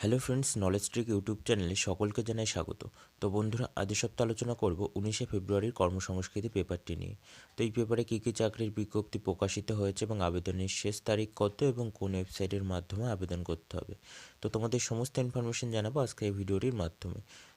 Hello friends knowledge trick YouTube চ্যানেলে সকলকে জানাই স্বাগত। তো বন্ধুরা, আজ সপ্তাহ আলোচনা করব উনিশে ফেব্রুয়ারির কর্মসংস্কৃতি পেপারটি নিয়ে। তো এই পেপারে কী কী চাকরির বিজ্ঞপ্তি প্রকাশিত হয়েছে এবং আবেদনের শেষ তারিখ কত এবং কোন ওয়েবসাইটের মাধ্যমে আবেদন করতে হবে? তো তোমাদের সমস্ত ইনফরমেশন জানাব আজকে এই ভিডিওটির মাধ্যমে।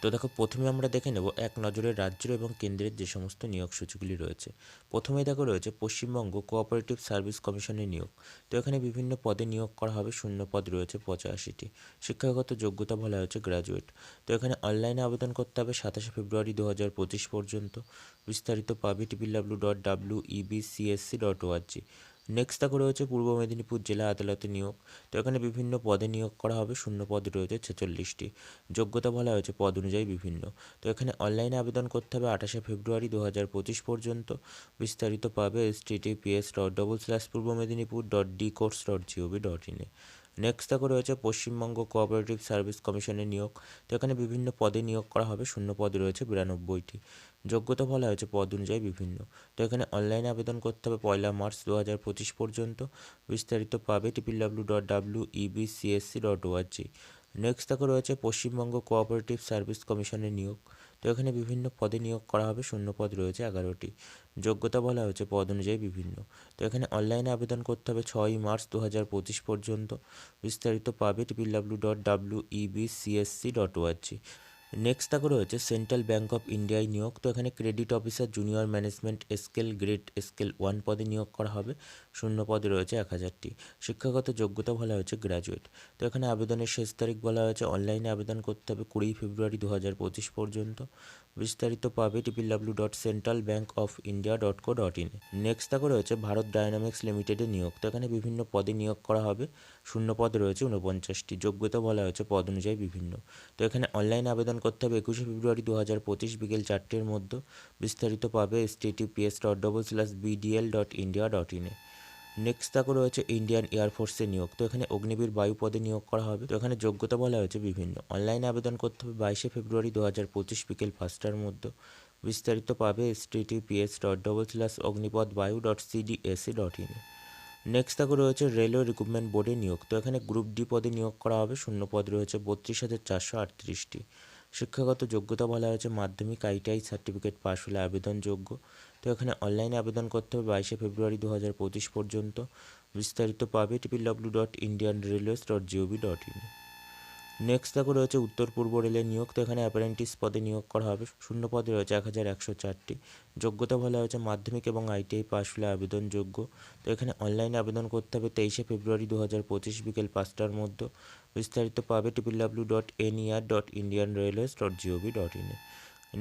তো দেখো, প্রথমে আমরা দেখে নেব এক নজরে রাজ্য এবং কেন্দ্রের যে সমস্ত নিয়োগ সূচিগুলি রয়েছে। প্রথমেই দেখো, রয়েছে পশ্চিমবঙ্গ কোঅপারেটিভ সার্ভিস কমিশনের নিয়োগ। তো এখানে বিভিন্ন পদে নিয়োগ করা হবে, শূন্য পদ রয়েছে পঁচাশিটি। শিক্ষাগত যোগ্যতা বলা হয়েছে গ্র্যাজুয়েট তো এখানে অনলাইনে আবেদন করতে হবে সাতাশে ফেব্রুয়ারি দু হাজার পঁচিশ পর্যন্ত। বিস্তারিত পাবে triple W dot W EBCSC dot ORG next দেখো রয়েছে পূর্ব মেদিনীপুর জেলা আদালতে নিয়োগ। তো এখানে বিভিন্ন পদে নিয়োগ করা হবে, শূন্য পদ রয়েছে, ছেচল্লিশটি। যোগ্যতা বলা হয়েছে, পদ অনুযায়ী বিভিন্ন। তো এখানে অনলাইনে আবেদন করতে হবে আঠাশে ফেব্রুয়ারি দু হাজার পঁচিশ পর্যন্ত। বিস্তারিত পাবে https dot double slash Purba Medinipur dot D course dot GOV dot ইনে নেক্সট দেখো রয়েছে পশ্চিমবঙ্গ কোঅপারেটিভ সার্ভিস কমিশনের নিয়োগ। তো এখানে বিভিন্ন পদে নিয়োগ করা হবে, শূন্য পদ রয়েছে বিরানব্বইটি। যোগ্যতা বলা হয়েছে পদ অনুযায়ী বিভিন্ন। তো এখানে অনলাইনে আবেদন করতে হবে পয়লা মার্চ দু হাজার পঁচিশ পর্যন্ত। বিস্তারিত পাবে triple W dot W EB CSC dot ORG next দেখো রয়েছে পশ্চিমবঙ্গ কোঅপারেটিভ সার্ভিস কমিশনের নিয়োগ। তো এখানে বিভিন্ন পদে নিয়োগ করা হবে, শূন্য পদ রয়েছে এগারোটি। যোগ্যতা বলা হয়েছে পদ অনুযায়ী বিভিন্ন। তো এখানে অনলাইনে আবেদন করতে হবে ছয়ই মার্চ দু হাজার পঁচিশ পর্যন্ত। বিস্তারিত পাবে triple W dot W EB CSC dot ORG next দেখো রয়েছে সেন্ট্রাল ব্যাঙ্ক অফ ইন্ডিয়ায় নিয়োগ। তো এখানে credit officer junior management scale grade scale one পদে নিয়োগ করা হবে। শূন্য পদে রয়েছে এক হাজারটি শিক্ষাগত যোগ্যতা বলা হয়েছে গ্র্যাজুয়েট তো এখানে আবেদনের শেষ তারিখ বলা হয়েছে। অনলাইনে আবেদন করতে হবে কুড়ি ফেব্রুয়ারি দু হাজার পঁচিশ পর্যন্ত। বিস্তারিত পাবে triple W dot central bank of India dot co dot in next দেখো রয়েছে ভারত ডায়নামিক্স লিমিটেডে নিয়োগ। তো এখানে বিভিন্ন পদে নিয়োগ করা হবে। শূন্য পদ রয়েছে উনপঞ্চাশটি যোগ্যতা বলা হয়েছে পদ অনুযায়ী বিভিন্ন। তো এখানে অনলাইন আবেদন করতে হবে একুশে ফেব্রুয়ারি দু হাজার পঁচিশ বিকেল চারটের মধ্যে। বিস্তারিত পাবে https dot double slash BDL dot India dot ইনে নেক্সট তাকে রয়েছে ইন্ডিয়ান এয়ারফোর্সে নিয়োগ। তো এখানে অগ্নিবীর বায়ু পদে নিয়োগ করা হবে। তো এখানে যোগ্যতা বলা হয়েছে বিভিন্ন। অনলাইনে আবেদন করতে হবে বাইশে ফেব্রুয়ারি দু হাজার পঁচিশ বিকেল পাঁচটার মধ্যে। বিস্তারিত পাবে https dot double slash Agnipath Vayu dot CDAC dot in next থাকে রয়েছে রেলওয়ে রিক্রুটমেন্ট বোর্ডে নিয়োগ। তো এখানে গ্রুপ ডি পদে নিয়োগ করা হবে, শূন্য পদ রয়েছে বত্রিশ হাজার চারশো আটত্রিশটি। শিক্ষাগত যোগ্যতা বলা হয়েছে মাধ্যমিক আইটিআই সার্টিফিকেট পাশ হলে আবেদনযোগ্য। তো এখানে অনলাইনে আবেদন করতে হবে বাইশে ফেব্রুয়ারি দু হাজার পঁচিশ পর্যন্ত। বিস্তারিত পাবে triple W dot Indian railways dot GOV dot in next দেখো রয়েছে উত্তর পূর্ব রেলের নিয়োগ, তো এখানে অ্যাপারেন্টিস পদে নিয়োগ করা হবে। শূন্য পদে রয়েছে এক হাজার একশো চারটি। যোগ্যতা বলা হয়েছে মাধ্যমিক এবং আইটিআই পাশ হলে আবেদনযোগ্য। তো এখানে অনলাইনে আবেদন করতে হবে তেইশে ফেব্রুয়ারি দু হাজার পঁচিশ বিকেল পাঁচটার মধ্যে। বিস্তারিত পাবে triple W dot NER dot Indian railways dot GOV dot ইনে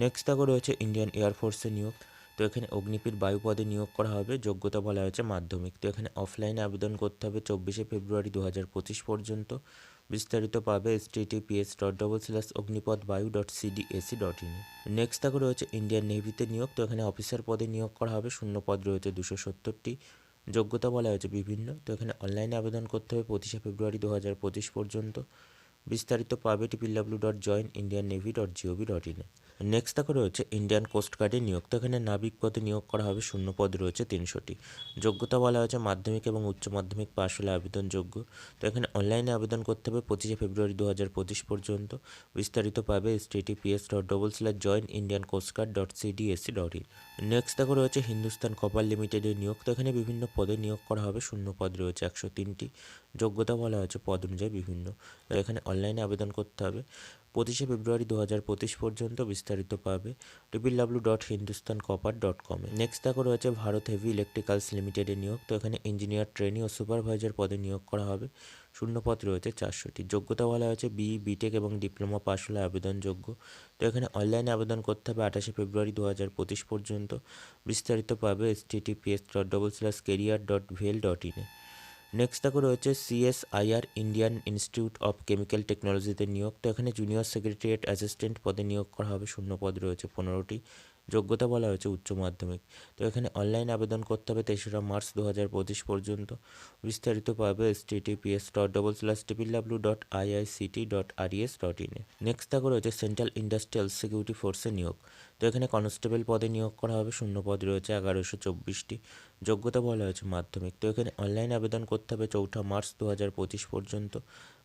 নেক্সট দেখো রয়েছে ইন্ডিয়ান এয়ারফোর্সের নিয়োগ, তো এখানে অগ্নিপীর বায়ু পদে নিয়োগ করা হবে, যোগ্যতা বলা হয়েছে মাধ্যমিক। তো এখানে অফলাইনে আবেদন করতে হবে চব্বিশে ফেব্রুয়ারি দু হাজার পঁচিশ পর্যন্ত। বিস্তারিত পাবে https dot double slash Agnipath Vayu dot CDAC dot in next তাকে রয়েছে ইন্ডিয়ান নেভিতে নিয়োগ, তো এখানে অফিসার পদে নিয়োগ করা হবে শূন্য পদ রয়েছে দুশো সত্তরটি। যোগ্যতা বলা হয়েছে বিভিন্ন, তো এখানে অনলাইনে আবেদন করতে হবে পঁচিশে ফেব্রুয়ারি দু হাজার পঁচিশ পর্যন্ত। বিস্তারিত পাবে triple W dot join Indian navy dot GOV dot ইনে নেক্সট দেখো রয়েছে ইন্ডিয়ান কোস্ট গার্ডে নিয়োগ। তো এখানে নাবিক পদে নিয়োগ করা হবে, শূন্য পদ রয়েছে তিনশোটি। যোগ্যতা বলা হয়েছে মাধ্যমিক এবং উচ্চ মাধ্যমিক পাশ হলে আবেদনযোগ্য। তো এখানে অনলাইনে আবেদন করতে হবে পঁচিশে ফেব্রুয়ারি দু হাজার পঁচিশ পর্যন্ত। বিস্তারিত পাবে https dot double slash join Indian coast guard dot CDSC dot in next দেখো রয়েছে হিন্দুস্তান কপার লিমিটেডের নিয়োগ। তো এখানে বিভিন্ন পদে নিয়োগ করা হবে, শূন্য পদ রয়েছে একশো তিনটি। যোগ্যতা বলা হয়েছে পদ অনুযায়ী বিভিন্ন। তো এখানে অনলাইনে আবেদন করতে হবে। পঁচিশে ফেব্রুয়ারি দু হাজার পঁচিশ পর্যন্ত বিস্তারিত পাবে triple W dot Hindustan copper dot কমে নেক্সট দেখো রয়েছে ভারত হেভি ইলেকট্রিক্যালস লিমিটেডের নিয়োগ। তো এখানে ইঞ্জিনিয়ার ট্রেনি ও সুপারভাইজার পদে নিয়োগ করা হবে। শূন্যপদ রয়েছে চারশোটি। যোগ্যতা বলা হয়েছে বি বিটেক এবং ডিপ্লোমা পাশ হলে আবেদনযোগ্য। তো এখানে অনলাইনে আবেদন করতে হবে আঠাশে ফেব্রুয়ারি দু হাজার পঁচিশ পর্যন্ত। বিস্তারিত পাবে S T https dot double slash career dot ভেল ডট ইনে নেক্সট দেখো রয়েছে CSIR Indian Institute of Chemical টেকনোলজিতে নিয়োগ। তো এখানে জুনিয়র সেক্রেটারিয়েট অ্যাসিস্ট্যান্ট পদে নিয়োগ করা হবে, শূন্য পদ রয়েছে পনেরোটি। যোগ্যতা বলা হয়েছে উচ্চ মাধ্যমিক। তো এখানে অনলাইন আবেদন করতে হবে তেসরা মার্চ দু হাজার পঁচিশ পর্যন্ত। বিস্তারিত পাবে S T TPS dot double slash triple W dot IICT dot RES dot ইনে নেক্সট থাকা রয়েছে সেন্ট্রাল ইন্ডাস্ট্রিয়াল সিকিউরিটি ফোর্সে নিয়োগ। তো এখানে কনস্টেবল পদে নিয়োগ করা হবে, শূন্য পদ রয়েছে, এগারোশো চব্বিশটি। যোগ্যতা বলা হয়েছে মাধ্যমিক। তো এখানে অনলাইন আবেদন করতে হবে চৌঠা মার্চ দু হাজার পঁচিশ পর্যন্ত।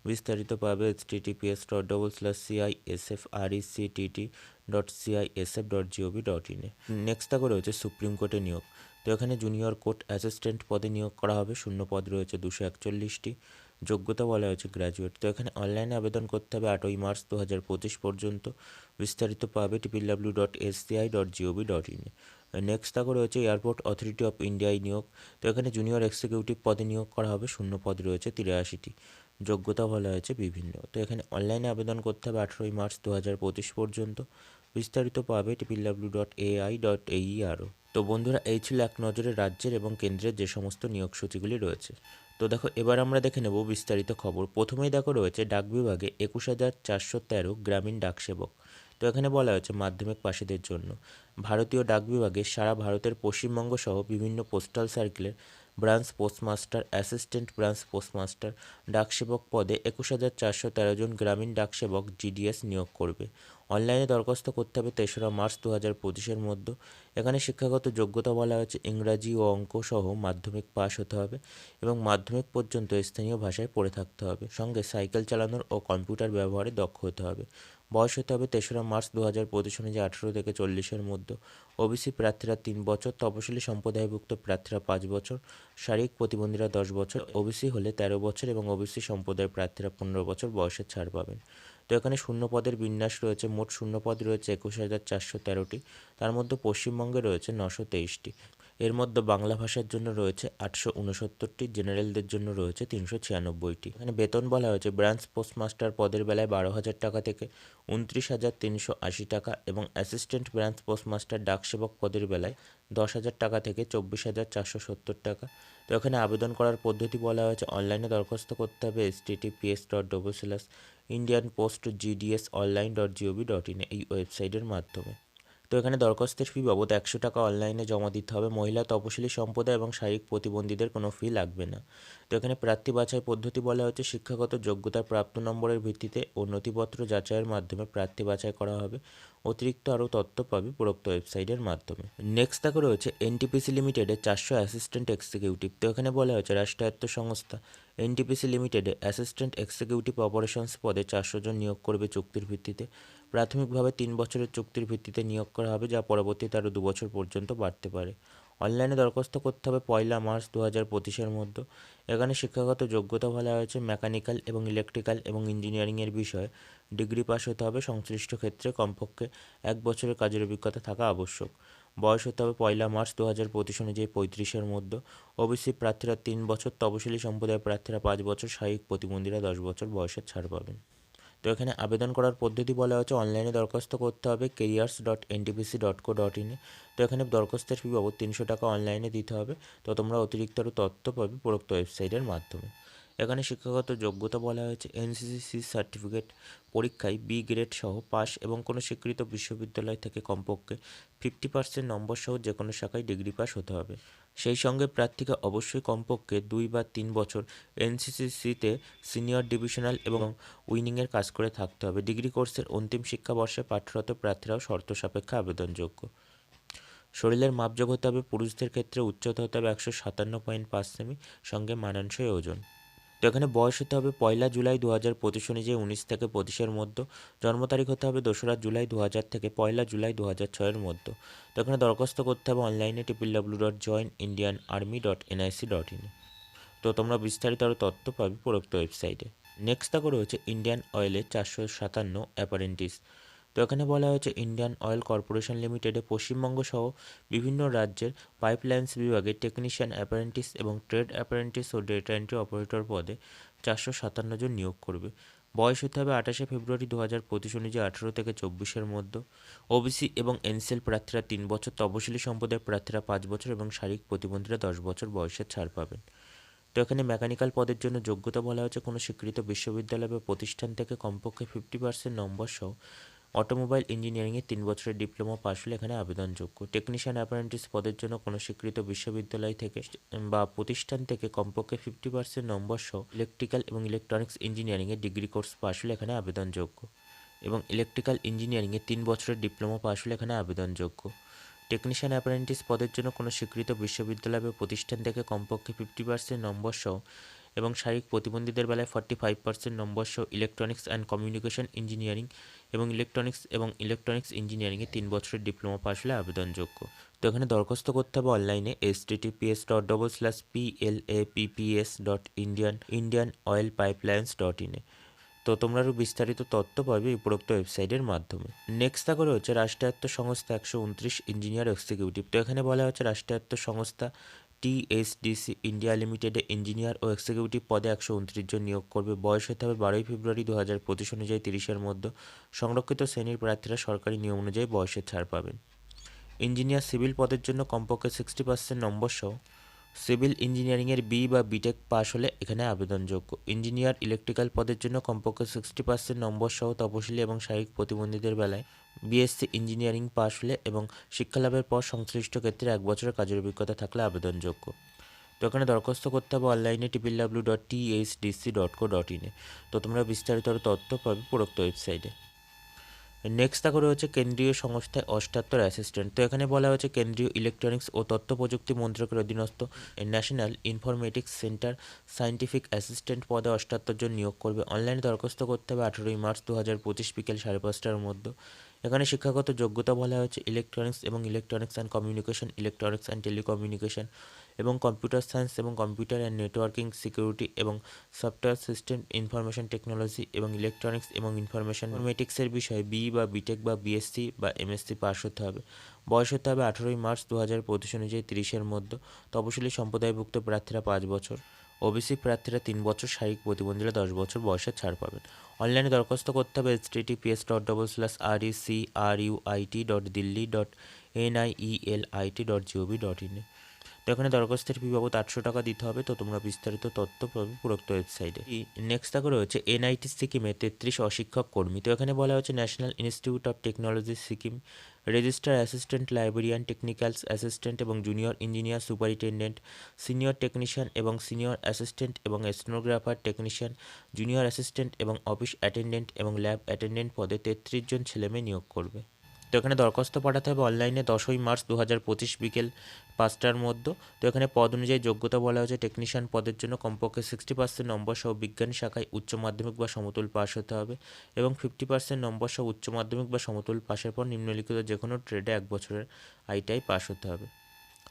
বিস্তারিত পাবে https dot double slash CI S F R E C TT dot CI S F dot GOV dot ইনে নেক্সট থাকা রয়েছে সুপ্রিম কোর্টে নিয়োগ। তো এখানে জুনিয়র কোর্ট অ্যাসিস্ট্যান্ট পদে নিয়োগ করা হবে। শূন্য পদ রয়েছে দুশো একচল্লিশটি। যোগ্যতা বলা হয়েছে গ্র্যাজুয়েট তো এখানে অনলাইনে আবেদন করতে হবে আটই মার্চ দু হাজার পঁচিশ পর্যন্ত। বিস্তারিত পাবে triple W dot SCI dot GOV dot ইনে নেক্সট থাকা রয়েছে এয়ারপোর্ট অথরিটি অফ ইন্ডিয়ায় নিয়োগ। তো এখানে জুনিয়র এক্সিকিউটিভ পদে নিয়োগ করা হবে। শূন্য পদ রয়েছে তিরাশিটি। যোগ্যতা বলা হয়েছে বিভিন্ন। তো এখানে অনলাইনে আবেদন করতে হবে আঠেরোই মার্চ দু হাজার পঁচিশ পর্যন্ত। বিস্তারিত পাবে triple W dot AI dot AERO তো বন্ধুরা, এই ছিল এক নজরে রাজ্যের এবং কেন্দ্রের যে সমস্ত নিয়োগ সূচিগুলি রয়েছে। তো দেখো, এবার আমরা দেখে নেব বিস্তারিত খবর। প্রথমেই দেখো, রয়েছে ডাক বিভাগে একুশ হাজার চারশো তেরো গ্রামীণ ডাকসেবক তো এখানে বলা হয়েছে মাধ্যমিক পাশীদের জন্য। ভারতীয় ডাক বিভাগে সারা ভারতের পশ্চিমবঙ্গ সহ বিভিন্ন পোস্টাল সার্কেলের branch postmaster, assistant branch postmaster, ডাকসেবক পদে একুশ হাজার চারশো তেরো জন গ্রামীণ ডাকসেবক জিডিএস নিয়োগ করবে। অনলাইনে দরখাস্ত করতে হবে তেসরা মার্চ দু হাজার পঁচিশের মধ্যে। এখানে শিক্ষাগত যোগ্যতা বলা হয়েছে, ইংরাজি ও অঙ্ক সহ মাধ্যমিক পাশ হতে হবে এবং মাধ্যমিক পর্যন্ত স্থানীয় ভাষায় পড়ে থাকতে হবে। সঙ্গে সাইকেল চালানোর ও কম্পিউটার ব্যবহারে দক্ষ হতে হবে। বয়স হতে হবে তেসরা মার্চ দু হাজার পঁচিশ অনুযায়ী আঠেরো থেকে চল্লিশের মধ্যে। ওবিসি প্রার্থীরা তিন বছর, তপশিলি সম্প্রদায়ভুক্ত প্রার্থীরা পাঁচ বছর, শারীরিক প্রতিবন্ধীরা দশ বছর ওবিসি হলে তেরো বছর এবং ওবিসি সম্প্রদায়ের প্রার্থীরা পনেরো বছর বয়সের ছাড় পাবেন। তো এখানে শূন্য পদের বিন্যাস রয়েছে, মোট শূন্য পদ রয়েছে একুশ হাজার চারশো তেরোটি, তার মধ্যে পশ্চিমবঙ্গে রয়েছে নশো তেইশটি। এর মধ্যে বাংলা ভাষার জন্য রয়েছে আটশো উনসত্তরটি, জেনারেলদের জন্য রয়েছে তিনশো ছিয়ানব্বইটি। এখানে বেতন বলা হয়েছে, ব্রাঞ্চ পোস্টমাস্টার পদের বেলায় বারো হাজার টাকা থেকে উনত্রিশ হাজার তিনশো আশি টাকা এবং অ্যাসিস্ট্যান্ট ব্রাঞ্চ পোস্টমাস্টার ডাকসেবক পদের বেলায় দশ হাজার টাকা থেকে চব্বিশ হাজার চারশো সত্তর টাকা। তো এখানে আবেদন করার পদ্ধতি বলা হয়েছে, অনলাইনে দরখাস্ত করতে হবে S https dot double slash Indian post GDS online dot GOV dot in এই ওয়েবসাইটের মাধ্যমে। তো এখানে দরখাস্তের ফি বাবদ একশো টাকা অনলাইনে জমা দিতে হবে। মহিলা তপশিলি সম্প্রদায় এবং শারীরিক প্রতিবন্ধীদের কোনো ফি লাগবে না। তো এখানে প্রার্থী বাছাই পদ্ধতি বলা হচ্ছে শিক্ষাগত যোগ্যতার প্রাপ্ত নম্বরের ভিত্তিতে ও নথিপত্র যাচাইয়ের মাধ্যমে প্রার্থী বাছাই করা হবে। অতিরিক্ত আরও তথ্য পাবে উপরোক্ত ওয়েবসাইটের মাধ্যমে। নেক্সট থাকে রয়েছে এনটিপিসি লিমিটেডের চারশো অ্যাসিস্ট্যান্ট এক্সিকিউটিভ তো এখানে বলা হয়েছে, রাষ্ট্রায়ত্ত সংস্থা এনটিপিসি লিমিটেডে অ্যাসিস্ট্যান্ট এক্সিকিউটিভ অপারেশনস পদে চারশো জন নিয়োগ করবে চুক্তির ভিত্তিতে। প্রাথমিকভাবে তিন বছরের চুক্তির ভিত্তিতে নিয়োগ করা হবে, যা পরবর্তীতে আরও বছর পর্যন্ত বাড়তে পারে। অনলাইনে দরখাস্ত করতে হবে পয়লা মার্চ দু হাজার পঁচিশের মধ্যে। এখানে শিক্ষাগত যোগ্যতা বলা হয়েছে, মেকানিক্যাল এবং ইলেকট্রিক্যাল এবং ইঞ্জিনিয়ারিংয়ের বিষয়ে ডিগ্রি পাস হতে হবে। সংশ্লিষ্ট ক্ষেত্রে কমপক্ষে এক বছরের কাজের অভিজ্ঞতা থাকা আবশ্যক। বয়স হতে হবে পয়লা মার্চ দু হাজার পঁচিশ অনুযায়ী পঁয়ত্রিশের মধ্যে। ওবিসি প্রার্থীরা তিন বছর তপশিলি সম্প্রদায়ের প্রার্থীরা পাঁচ বছর শারীরিক প্রতিবন্ধীরা দশ বছর বয়সের ছাড় পাবেন। তো এখানে আবেদন করার পদ্ধতি বলা হচ্ছে অনলাইনে দরখাস্ত করতে হবে careers dot NTPC dot co dot ইনে তো এখানে দরখাস্তের ফি বাবদ তিনশো টাকা অনলাইনে দিতে হবে। তো তোমরা অতিরিক্ত আরও তথ্য পাবে প্রোক্ত ওয়েবসাইটের মাধ্যমে। এখানে শিক্ষাগত যোগ্যতা বলা হয়েছে। এনসিসি সার্টিফিকেট পরীক্ষায় বি গ্রেড সহ পাস এবং কোনো স্বীকৃত বিশ্ববিদ্যালয় থেকে কমপক্ষে ফিফটি পার্সেন্ট নম্বর সহ যে কোনো শাখায় ডিগ্রি পাস হতে হবে। সেই সঙ্গে প্রার্থীকে অবশ্যই কমপক্ষে দুই বা তিন বছর এনসিসিসিতে সিনিয়র ডিভিশনাল এবং উইনিংয়ের কাজ করে থাকতে হবে। ডিগ্রি কোর্সের অন্তিম শিক্ষাবর্ষে পাঠরত প্রার্থীরাও শর্ত সাপেক্ষে আবেদনযোগ্য। শরীরের মাপযোগ হতে হবে। পুরুষদের ক্ষেত্রে উচ্চতা হতে হবে একশো সাতান্ন পয়েন্ট পাঁচ সেমি, সঙ্গে মানানসই ওজন। তো এখানে বয়স হতে হবে পয়লা জুলাই দু হাজার পঁচিশ অনুযায়ী উনিশ থেকে পঁচিশের মধ্যে। জন্ম তারিখ হতে হবে দোসরা জুলাই দু হাজার থেকে পয়লা জুলাই দু হাজার ছয়ের মধ্যে। তো এখানে দরখাস্ত করতে হবে অনলাইনে triple W dot join Indian army dot NIC dot in তো তোমরা বিস্তারিত আরও তথ্য পাবে উপরোক্ত ওয়েবসাইটে। নেক্সট থাকা রয়েছে ইন্ডিয়ান অয়েলের চারশো সাতান্ন অ্যাপারেন্টিস তো এখানে বলা হয়েছে ইন্ডিয়ান অয়েল কর্পোরেশন লিমিটেডে পশ্চিমবঙ্গ সহ বিভিন্ন রাজ্যের পাইপলাইন্স বিভাগে টেকনিশিয়ান অ্যাপারেন্টিস এবং ট্রেড অ্যাপারেন্টিস ও ডেটা এন্ট্রি অপারেটর পদে চারশো সাতান্ন জন নিয়োগ করবে। বয়স হতে হবে আঠাশে ফেব্রুয়ারি দু হাজার পঁচিশ অনুযায়ী আঠেরো থেকে চব্বিশের মধ্যে। ওবিসি এবং এনসিএল প্রার্থীরা তিন বছর তপশিলি সম্প্রদায়ের প্রার্থীরা পাঁচ বছর এবং শারীরিক প্রতিবন্ধীরা দশ বছর বয়সের ছাড় পাবেন। তো এখানে মেকানিক্যাল পদের জন্য যোগ্যতা বলা হয়েছে কোনো স্বীকৃত বিশ্ববিদ্যালয় বা প্রতিষ্ঠান থেকে কমপক্ষে ফিফটি পার্সেন্ট নম্বর সহ অটোমোবাইল ইঞ্জিনিয়ারিংয়ে তিন বছরের ডিপ্লোমা পাশ হলে এখানে আবেদনযোগ্য টেকনিশিয়ান অ্যাপারেন্টিস পদের জন্য কোনো স্বীকৃত বিশ্ববিদ্যালয় থেকে বা প্রতিষ্ঠান থেকে কমপক্ষে ফিফটি পার্সেন্ট নম্বর সহ ইলেকট্রিক্যাল এবং ইলেকট্রনিক্স ইঞ্জিনিয়ারিংয়ে ডিগ্রি কোর্স পাশ হলে এখানে আবেদনযোগ্য এবং ইলেকট্রিক্যাল ইঞ্জিনিয়ারিংয়ে তিন বছরের ডিপ্লোমা পাশ হলে এখানে আবেদনযোগ্য টেকনিশিয়ান অ্যাপারেন্টিস পদের জন্য কোনো স্বীকৃত বিশ্ববিদ্যালয় বা প্রতিষ্ঠান থেকে কমপক্ষে ফিফটি পার্সেন্ট নম্বর সহ এবং শারীরিক প্রতিবন্ধীদের বেলায় ফর্টি ফাইভ পার্সেন্ট নম্বর সহ ইলেকট্রনিক্স অ্যান্ড কমিউনিকেশন ইঞ্জিনিয়ারিং এবং ইলেকট্রনিক্স এবং ইলেকট্রনিক্স ইঞ্জিনিয়ারিংয়ে তিন বছরের ডিপ্লোমা পাশ হলে আবেদনযোগ্য। তো এখানে দরখাস্ত করতে হবে অনলাইনে S https dot double slash P L A PPS dot Indian Indian oil pipelines dot ইনে তো তোমরা আরও বিস্তারিত তথ্য পাবে উপরোক্ত ওয়েবসাইটের মাধ্যমে। নেক্সট থাকলে হচ্ছে রাষ্ট্রায়ত্ত সংস্থা একশো উনত্রিশ ইঞ্জিনিয়ার এক্সিকিউটিভ তো এখানে বলা হচ্ছে রাষ্ট্রায়ত্ত সংস্থা টিএসডিসি ইন্ডিয়া লিমিটেডে ইঞ্জিনিয়ার ও এক্সিকিউটিভ পদে একশো উনত্রিশ জন নিয়োগ করবে। বয়স হতে হবে বারোই ফেব্রুয়ারি দু হাজার পঁচিশ অনুযায়ী তিরিশের মধ্যে। সংরক্ষিত শ্রেণির প্রার্থীরা সরকারি নিয়ম অনুযায়ী বয়সের ছাড় পাবেন। ইঞ্জিনিয়ার সিভিল পদের জন্য কমপক্ষে সিক্সটি পার্সেন্ট নম্বর সহ সিভিল ইঞ্জিনিয়ারিংয়ের বি বা বিটেক পাস হলে এখানে আবেদনযোগ্য। ইঞ্জিনিয়ার ইলেকট্রিক্যাল পদের জন্য কমপক্ষে সিক্সটি পার্সেন্ট নম্বর সহ তপশিলি এবং শারীরিক প্রতিবন্ধীদের বেলায় বিএসসি ইঞ্জিনিয়ারিং পাশ হলে এবং শিক্ষালাভের পর সংশ্লিষ্ট ক্ষেত্রে এক বছরের কাজের অভিজ্ঞতা থাকলে আবেদনযোগ্য। তো এখানে দরখাস্ত করতে হবে অনলাইনে triple W dot THDC dot co dot ইনে তো তোমরা বিস্তারিত তথ্য পাবে উপরোক্ত ওয়েবসাইটে। নেক্সট তা করে হচ্ছে কেন্দ্রীয় সংস্থায় অষ্টাত্তর অ্যাসিস্ট্যান্ট তো এখানে বলা হয়েছে কেন্দ্রীয় ইলেকট্রনিক্স ও তথ্য প্রযুক্তি মন্ত্রকের অধীনস্থ National Informatics Centre scientific assistant পদে অষ্টাত্তর জন নিয়োগ করবে। অনলাইনে দরখাস্ত করতে হবে আঠেরোই মার্চ দু হাজার পঁচিশ বিকেল সাড়ে পাঁচটার মধ্যে। এখানে শিক্ষাগত যোগ্যতা বলা হয়েছে ইলেকট্রনিক্স এবং electronics and communication electronics and telecommunication এবং কম্পিউটার সায়েন্স এবং কম্পিউটার অ্যান্ড নেটওয়ার্কিং সিকিউরিটি এবং সফটওয়্যার সিস্টেম ইনফরমেশন টেকনোলজি এবং ইলেকট্রনিক্স এবং ইনফরমেশন মেটিক্সের বিষয়ে বি বা বিটেক বা বিএসসি বা এমএসসি পাস হতে হবে। বয়স হতে হবে আঠেরোই মার্চ দু হাজার পঁচিশ অনুযায়ী তিরিশের মধ্যে। তপশিলি সম্প্রদায়ভুক্ত প্রার্থীরা পাঁচ বছর। ওবিসি প্রার্থীরা তিন বছর শারীরিক প্রতিবন্ধীরা দশ বছর বয়সে ছাড় পাবেন। অনলাইনে দরখাস্ত করতে হবে https dot double slash R U C R U IT dot Delhi dot N I E L IT dot GOV dot ইনে তো এখানে দরখাস্তের ফি বাবদ আটশো টাকা দিতে হবে। তো তোমরা বিস্তারিত তথ্য পাবে উপরোক্ত ওয়েবসাইটে নেক্সট থাকে রয়েছে এনআইটি সিকিমে তেত্রিশ অশিক্ষক কর্মী। তো এখানে বলা হচ্ছে National Institute of Technology Sikkim registrar assistant librarian technicals assistant এবং junior engineer superintendent senior technician এবং সিনিয়র অ্যাসিস্ট্যান্ট এবং স্টেনোগ্রাফার টেকনিশিয়ান জুনিয়র অ্যাসিস্ট্যান্ট এবং অফিস অ্যাটেন্ডেন্ট এবং ল্যাব অ্যাটেন্ডেন্ট পদে তেত্রিশ জন ছেলেমেয়ে নিয়োগ করবে। তো এখানে দরখাস্ত পাঠাতে হবে অনলাইনে দশই মার্চ দু হাজার পঁচিশ বিকেল পাঁচটার মধ্যে। তো এখানে পদ অনুযায়ী যোগ্যতা বলা হয়েছে টেকনিশিয়ান পদের জন্য। কমপক্ষে সিক্সটি পার্সেন্ট নম্বর সহ বিজ্ঞান শাখায় উচ্চ মাধ্যমিক বা সমতুল পাস হতে হবে এবং ফিফটি পার্সেন্ট নম্বর সহ উচ্চ মাধ্যমিক বা সমতুল পাশের পর নিম্নলিখিত যে কোনো ট্রেডে এক বছরের আইটাই পাস হতে হবে।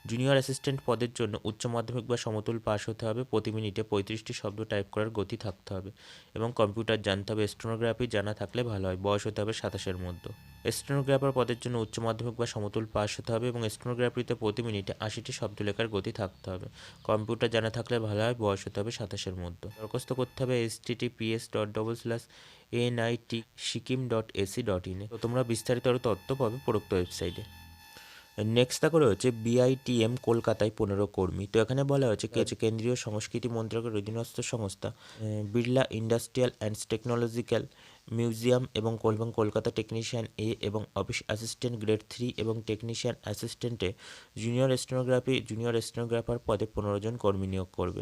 জুনিয়র অ্যাসিস্ট্যান্ট পদের জন্য উচ্চ মাধ্যমিক বা সমতুল পাশ হতে হবে। প্রতি মিনিটে পঁয়ত্রিশটি শব্দ টাইপ করার গতি থাকতে হবে এবং কম্পিউটার জানতে হবে। স্টেনোগ্রাফি জানা থাকলে ভালো হয়। বয়স হতে হবে সাতাশের মধ্যে। স্টেনোগ্রাফার পদের জন্য উচ্চ মাধ্যমিক বা সমতুল পাশ হতে হবে এবং স্টেনোগ্রাফিতে প্রতি মিনিটে আশিটি শব্দ লেখার গতি থাকতে হবে। কম্পিউটার জানা থাকলে ভালো হয়। বয়স হতে হবে সাতাশের মধ্যে। দরখাস্ত করতে হবে S https dot double slash N I T Sikkim dot AC dot ইনে তো তোমরা বিস্তারিত আরও তথ্য পাবে প্রোক্ত ওয়েবসাইটে। নেক্সট করে রয়েছে বিআইটিএম কলকাতায় পনেরো কর্মী। তো এখানে বলা হয়েছে কি হচ্ছে, কেন্দ্রীয় সংস্কৃতি মন্ত্রকের অধীনস্থ সংস্থা Birla Industrial and Technological Museum এবং এবং কলকাতা টেকনিশিয়ান এ এবং অফিস অ্যাসিস্ট্যান্ট গ্রেড থ্রি এবং টেকনিশিয়ান অ্যাসিস্ট্যান্টে জুনিয়র স্টেনোগ্রাফি জুনিয়র স্টেনোগ্রাফার পদে পনেরো জন কর্মী নিয়োগ করবে।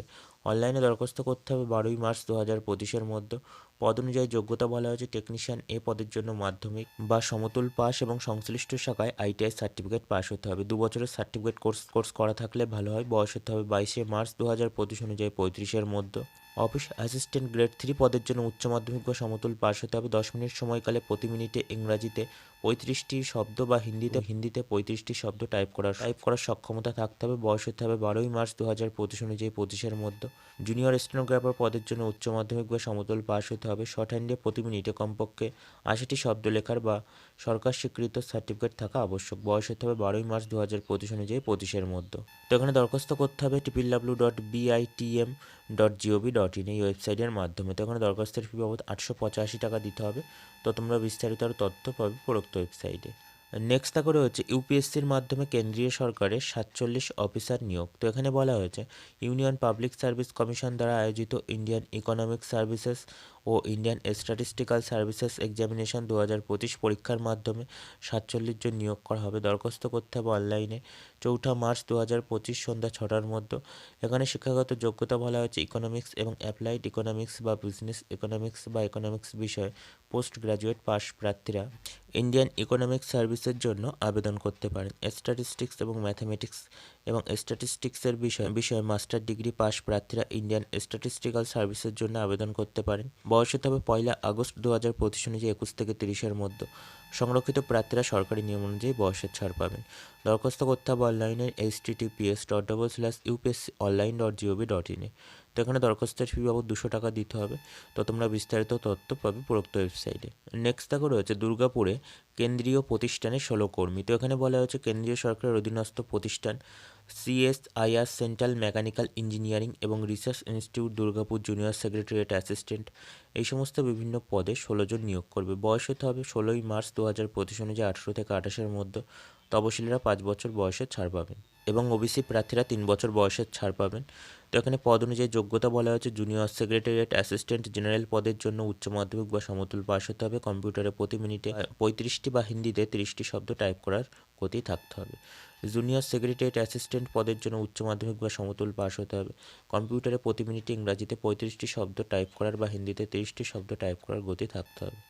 অনলাইনে দরখাস্ত করতে হবে বারোই মার্চ দু হাজার পঁচিশের মধ্যে। পদ অনুযায়ী যোগ্যতা বলা হয়েছে টেকনিশিয়ান এ পদের জন্য মাধ্যমিক বা সমতুল পাস এবং সংশ্লিষ্ট শাখায় আইটিআই সার্টিফিকেট পাস হতে হবে। দু বছরের সার্টিফিকেট কোর্স কোর্স করা থাকলে ভালো হয়। বয়স হতে হবে বাইশে মার্চ দু হাজার পঁচিশ অনুযায়ী পঁয়ত্রিশের মধ্যে। অফিস অ্যাসিস্ট্যান্ট গ্রেড থ্রি পদের জন্য উচ্চ মাধ্যমিক বা সমতুল পাস হতে হবে। দশ মিনিট সময়কালে প্রতি মিনিটে ইংরাজিতে পঁয়ত্রিশটি শব্দ বা হিন্দিতে হিন্দিতে পঁয়ত্রিশটি শব্দ টাইপ করার টাইপ করার সক্ষমতা থাকতে হবে। বয়স হতে হবে বারোই মার্চ দু হাজার পঁচিশ অনুযায়ী পঁচিশের মধ্যে। জুনিয়র স্টেনোগ্রাফার পদের জন্য উচ্চ মাধ্যমিক বা সমতুল পাস হতে হবে। শর্ট হ্যান্ডে প্রতি মিনিটে কমপক্ষে আশিটি শব্দ লেখার বা সরকার স্বীকৃত সার্টিফিকেট থাকা আবশ্যক। বয়স হতে হবে বারোই মার্চ দু হাজার পঁচিশ অনুযায়ী পঁচিশের মধ্যে। তো এখানে দরখাস্ত করতে হবে triple W dot BITM dot GOV dot in এই ওয়েবসাইটের মাধ্যমে। তো এখানে দরখাস্তের ফি বাবদ আটশো পঁচাশি টাকা দিতে হবে। তো তোমরা বিস্তারিত আরও তথ্য পাবে উপরোক্ত ওয়েবসাইটে। নেক্সট করে হচ্ছে ইউপিএসসির মাধ্যমে কেন্দ্রীয় সরকারের সাতচল্লিশ অফিসার নিয়োগ। তো এখানে বলা হয়েছে, ইউনিয়ন পাবলিক সার্ভিস কমিশন দ্বারা আয়োজিত ইন্ডিয়ান ইকোনমিক সার্ভিসেস ও ইন্ডিয়ান স্ট্যাটিস্টিক্যাল সার্ভিসেস এক্সামিনেশন দু হাজার পঁচিশ পরীক্ষার মাধ্যমে সাতচল্লিশ জন নিয়োগ করা হবে। দরখাস্ত করতে হবে অনলাইনে। চৌঠা মার্চ দু হাজার পঁচিশ সন্ধ্যা ছটার মধ্যে। এখানে শিক্ষাগত যোগ্যতা বলা হয়েছে ইকোনমিক্স এবং অ্যাপ্লাইড ইকোনমিক্স বা বিজনেস ইকোনমিক্স বা ইকোনমিক্স বিষয়ে পোস্ট গ্রাজুয়েট পাস প্রার্থীরা ইন্ডিয়ান ইকোনমিক সার্ভিসের জন্য আবেদন করতে পারেন। স্ট্যাটিস্টিক্স এবং ম্যাথামেটিক্স এবং স্ট্যাটিস্টিক্সের বিষয়ে বিষয়ে মাস্টার ডিগ্রি পাস প্রার্থীরা ইন্ডিয়ান স্ট্যাটিস্টিক্যাল সার্ভিসের জন্য আবেদন করতে পারেন। বয়স হতে হবে পয়লা আগস্ট দু হাজার পঁচিশ অনুযায়ী একুশ থেকে তিরিশের মধ্যে। সংরক্ষিত প্রার্থীরা সরকারি নিয়ম অনুযায়ী বয়সের ছাড় পাবেন। দরখাস্ত করতে হবে অনলাইনে https dot double slash UPSC online dot GOV dot ইনে তো এখানে দরখাস্তের ফি বাবদ দুশো টাকা দিতে হবে। তো তোমরা বিস্তারিত তথ্য পাবে উপরোক্ত ওয়েবসাইটে নেক্সট দেখো রয়েছে দুর্গাপুরে কেন্দ্রীয় প্রতিষ্ঠানে ষোলো কর্মী। তো এখানে বলা হয়েছে, কেন্দ্রীয় সরকারের অধীনস্থ প্রতিষ্ঠান সিএসআইআর সেন্ট্রাল মেকানিক্যাল ইঞ্জিনিয়ারিং এবং Research Institute Durgapur junior secretariat assistant এই সমস্ত বিভিন্ন পদে ষোলো জন নিয়োগ করবে। বয়স হতে হবে ষোলোই মার্চ দু হাজার পঁচিশ অনুযায়ী আঠেরো থেকে আঠাশের মধ্যে। তপশিলীরা পাঁচ বছর বয়সের ছাড় পাবেন এবং ওবিসি প্রার্থীরা তিন বছর বয়সের ছাড় পাবেন। তো এখানে পদ অনুযায়ী যোগ্যতা বলা হয়েছে জুনিয়র সেক্রেটারিয়েট অ্যাসিস্ট্যান্ট জেনারেল পদের জন্য উচ্চ মাধ্যমিক বা সমতুল পাস হতে হবে। কম্পিউটারে প্রতি মিনিটে পঁয়ত্রিশটি বা হিন্দিতে তিরিশটি শব্দ টাইপ করার গতি থাকতে হবে। জুনিয়র সেক্রেটারিয়েট অ্যাসিস্ট্যান্ট পদের জন্য উচ্চ মাধ্যমিক বা সমতুল পাশ হতে হবে। কম্পিউটারে প্রতি মিনিটে ইংরাজিতে পঁয়ত্রিশটি শব্দ টাইপ করার বা হিন্দিতে তিরিশটি শব্দ টাইপ করার গতি থাকতে হবে।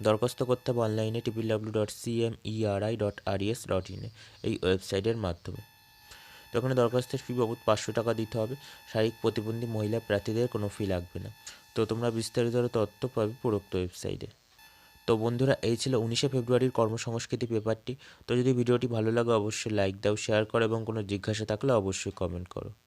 দরখাস্ত করতে হবে অনলাইনে triple W dot CMERI dot RES dot ইনে এই ওয়েবসাইটের মাধ্যমে। তো ওখানে দরখাস্তের ফি বাবদ পাঁচশো টাকা দিতে হবে। শারীরিক প্রতিবন্ধী মহিলা প্রার্থীদের কোনো ফি লাগবে না। তো তোমরা বিস্তারিত তথ্য পাবে উপরোক্ত ওয়েবসাইটে। তো বন্ধুরা, এই ছিল উনিশে ফেব্রুয়ারির কর্মসংস্কৃতি পেপারটি। তো যদি ভিডিওটি ভালো লাগে, অবশ্যই লাইক দাও শেয়ার করো এবং কোনো জিজ্ঞাসা থাকলে অবশ্যই কমেন্ট করো।